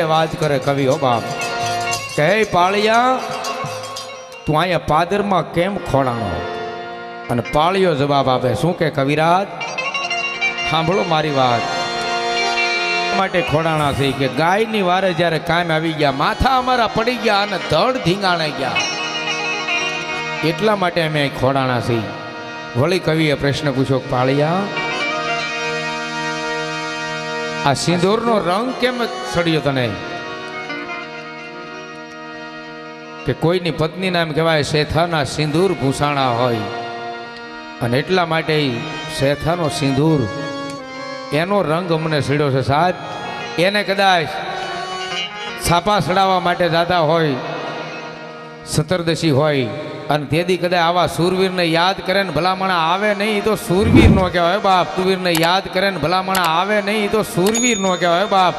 હારે વાત કરે કવિ, હો બાપ. કે પાળિયા, તું અહીંયા પાદરમાં કેમ ખોડાણો અને પાળિયો જવાબ આપે, શું કે કવિરાજ? સાંભળો મારી વાત. માટે ખોડાણા થઈ કે ગાયની વારે જ્યારે કામ આવી ગયા, માથા અમારા પડી ગયા અને ધડ ધીંગાણે ગયા. એટલા માટે અમે ખોડાણા થઈ વળી કવિએ પ્રશ્ન પૂછ્યો, પાળિયા આ સિંદૂરનો રંગ કેમ સડ્યો તને? કે કોઈની પત્નીના એમ કહેવાય શેથાના સિંદૂર ભૂસાણા હોય. અને એટલા માટે શેથાનો સિંદૂર, એનો રંગ અમને સડ્યો છે સાહેબ. એને કદાચ છાપા સડાવવા માટે દાદા હોય, સતરદશી હોય અને તેથી કદાચ આવા સૂરવીરને યાદ કરે ને ભલામણા આવે નહીં એ તો સૂરવીર નો કહેવાય બાપ. સૂરવીરને યાદ કરે ને ભલામણા આવે નહીં એ તો સૂરવીર નો કહેવાય બાપ.